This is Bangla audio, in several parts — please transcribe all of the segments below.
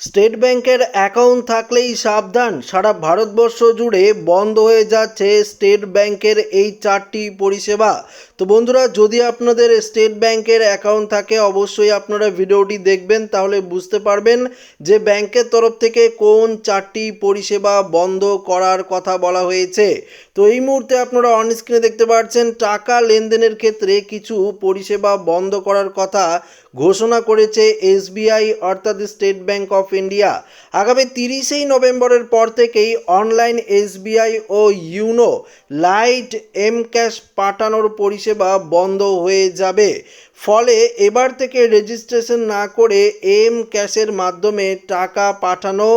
স্টেট ব্যাংকের অ্যাকাউন্ট থাকলেই সাবধান। সারা ভারতবর্ষ জুড়ে বন্ধ হয়ে যাচ্ছে স্টেট ব্যাংকের এই চারটি পরিষেবা। তো বন্ধুরা, যদি আপনাদের স্টেট ব্যাংকের অ্যাকাউন্ট থাকে, অবশ্যই আপনারা ভিডিওটি দেখবেন, তাহলে বুঝতে পারবেন যে ব্যাংকের তরফ থেকে কোন চারটি পরিষেবা বন্ধ করার কথা বলা হয়েছে। তো এই মুহূর্তে আপনারা অনস্ক্রিনে দেখতে পাচ্ছেন, টাকা লেনদেনের ক্ষেত্রে কিছু পরিষেবা বন্ধ করার কথা ঘোষণা করেছে এসবিআই, অর্থাৎ স্টেট ব্যাংক অফ ইন্ডিয়া। আগামী তিরিশেই নভেম্বরের পর থেকেই অনলাইন এসবিআই ও ইউনো লাইট এম ক্যাশ পাঠানোর পরিষেবা বন্ধ হয়ে যাবে। ফলে এবার থেকে রেজিস্ট্রেশন না করে এম ক্যাশের মাধ্যমে টাকা পাঠানো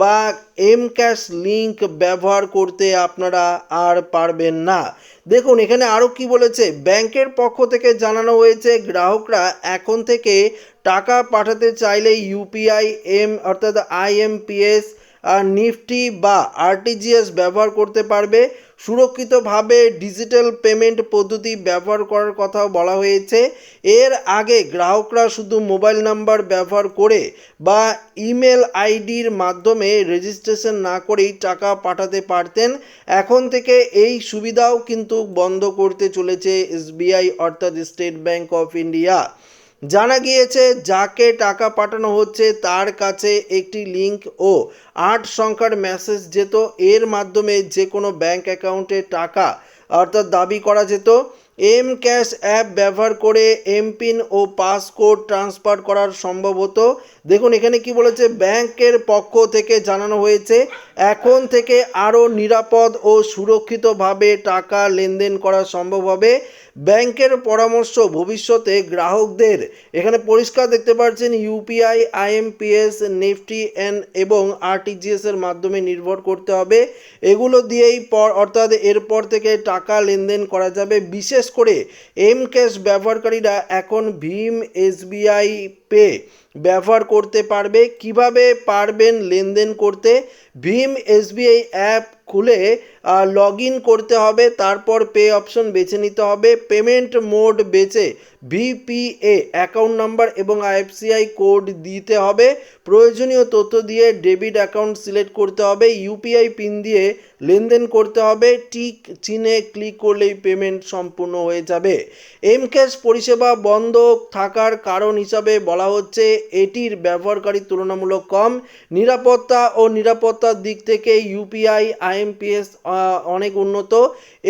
বা এম ক্যাশ লিঙ্ক ব্যবহার করতে আপনারা আর পারবেন না। দেখুন, এখানে আরও কি বলেছে? ব্যাংকের পক্ষ থেকে জানানো হয়েছে, গ্রাহকরা এখন থেকে টাকা পাঠাতে চাইলে ইউপিআই এম অর্থাৎ আইএমপিএস নিফটি বা আরটিজিএস ব্যবহার করতে পারবে। সুরক্ষিতভাবে ডিজিটাল পেমেন্ট পদ্ধতি ব্যবহার করার কথাও বলা হয়েছে। এর আগে গ্রাহকরা শুধু মোবাইল নাম্বার ব্যবহার করে বা ইমেল আইডির মাধ্যমে রেজিস্ট্রেশন না করেই টাকা পাঠাতে পারতেন। এখন থেকে এই সুবিধাও কিন্তু বন্ধ করতে চলেছে এসবিআই, অর্থাৎ স্টেট ব্যাংক অফ ইন্ডিয়া। জানা গিয়েছে, যাকে টাকা পাঠানো হচ্ছে তার কাছে একটি লিংক ও আট সংখ্যার মেসেজ যেত। এর মাধ্যমে যে কোনো ব্যাংক অ্যাকাউন্টে টাকা অর্থাৎ দাবি করা যেত। এম ক্যাশ অ্যাপ ব্যবহার করে এমপিন ও পাসকোড ট্রান্সফার করার সম্ভব হতো। দেখুন, এখানে কি বলেছে? ব্যাংকের পক্ষ থেকে জানানো হয়েছে, এখন থেকে আরও নিরাপদ ও সুরক্ষিতভাবে টাকা লেনদেন করা সম্ভব হবে। ব্যাংকের পরামর্শ ভবিষ্যতে গ্রাহকদের। এখানে পরিষ্কার দেখতে পাচ্ছেন ইউপিআই আইএমপিএস নিফটি, এন এবং আরটিজিএস এর মাধ্যমে নির্ভর করতে হবে। এগুলো দিয়েই পর অর্থাৎ এরপর থেকে টাকা লেনদেন করা যাবে। বিশেষ করে এম ক্যাশ ব্যবহারকারীরা এখন ভীম এসবিআই পে ব্যবহার করতে পারবে। কীভাবে পারবেন লেনদেন করতে? ভীম এসবিআই অ্যাপ খুলে লগ ইন করতে হবে, তারপর পে অপশন বেছে নিতে হবে পেমেন্ট মোড বেছে ভিপিএ অ্যাকাউন্ট নাম্বার এবং আইএফসিআই কোড দিতে হবে, প্রয়োজনীয় তথ্য দিয়ে ডেবিট অ্যাকাউন্ট সিলেক্ট করতে হবে ইউপিআই পিন দিয়ে লেনদেন করতে হবে টিক চিনে ক্লিক করলেই পেমেন্ট সম্পূর্ণ হয়ে যাবে। এম ক্যাশ পরিষেবা বন্ধ থাকার কারণ হিসাবে বলা হচ্ছে, এটির ব্যবহারকারী তুলনামূলক কম, নিরাপত্তা ও নিরাপত্তার দিক থেকে ইউপিআই আইএমপিএস অনেক উন্নত।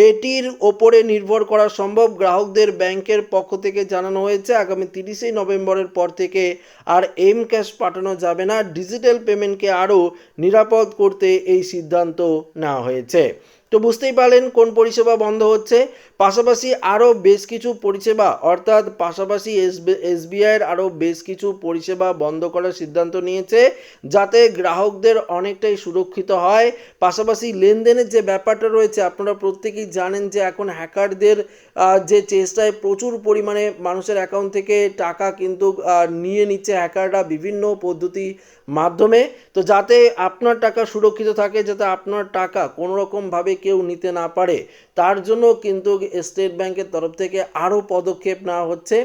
এটির ওপরে নির্ভর করা সম্ভব গ্রাহকদের ব্যাংকের পক্ষ থেকে জানানো হয়েছে, আগামী তিরিশে নভেম্বরের পর থেকে আর এম ক্যাশ পাঠানো যাবে না। ডিজিটাল পেমেন্টকে আরও নিরাপদ করতে এই সিদ্ধান্ত নেওয়া হয়েছে। তো বুঝতেই পারলেন কোন পরিষেবা বন্ধ হচ্ছে। পাশাপাশি আরও বেশ কিছু পরিষেবা, অর্থাৎ পাশাপাশি এস এসবিআইয়ের আরও বেশ কিছু পরিষেবা বন্ধ করার সিদ্ধান্ত নিয়েছে, যাতে গ্রাহকদের অনেকটাই সুরক্ষিত হয়। পাশাপাশি লেনদেনের যে ব্যাপারটা রয়েছে, আপনারা প্রত্যেকেই জানেন যে এখন হ্যাকারদের যে চেষ্টায় প্রচুর পরিমাণে মানুষের অ্যাকাউন্ট থেকে টাকা কিন্তু নিয়ে নিচ্ছে হ্যাকাররা বিভিন্ন পদ্ধতি মাধ্যমে। তো যাতে আপনার টাকা সুরক্ষিত থাকে, যাতে আপনার টাকা কোনো রকমভাবে কেউ নিতে না পারে। তার জন্য কিন্তু স্টেট ব্যাংকের তরফ থেকে আরও পদক্ষেপ নেওয়া হচ্ছে।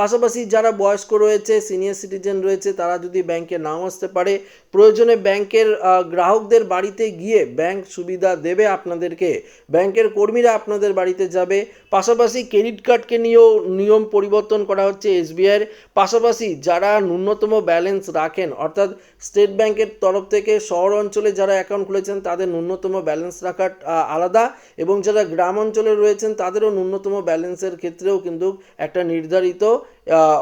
পাশাপাশি যারা বয়স্ক রয়েছে সিনিয়র সিটিজেন রয়েছে, তারা যদি ব্যাংকে নাও আসতে পারে, প্রয়োজনে ব্যাংকের গ্রাহকদের বাড়িতে গিয়ে ব্যাংক সুবিধা দেবে আপনাদেরকে। ব্যাংকের কর্মীরা আপনাদের বাড়িতে যাবে। পাশাপাশি ক্রেডিট কার্ডকে নিয়েও নিয়ম পরিবর্তন করা হচ্ছে এসবিআইয়ের। পাশাপাশি যারা ন্যূনতম ব্যালেন্স রাখেন, অর্থাৎ স্টেট ব্যাংকের তরফ থেকে শহর অঞ্চলে যারা অ্যাকাউন্ট খুলেছেন, তাদের ন্যূনতম ব্যালেন্স রাখার আলাদা। এবং যারা গ্রাম অঞ্চলে রয়েছেন, তাদেরও ন্যূনতম ব্যালেন্সের ক্ষেত্রেও কিন্তু একটা নির্ধারিত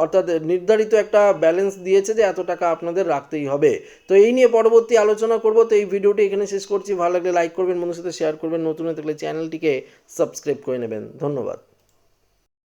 অর্থাৎ নির্ধারিত একটা ব্যালেন্স দিয়েছে যে এত টাকা আপনাদের রাখতেই হবে। তো এই নিয়ে পরবর্তী আলোচনা করব। তো এই ভিডিওটি এখানে শেষ করছি। ভালো লাগলে লাইক করবেন বন্ধুর সাথে শেয়ার করবেন। নতুন হয়ে থাকলে চ্যানেলটিকে সাবস্ক্রাইব করে নেবেন। ধন্যবাদ।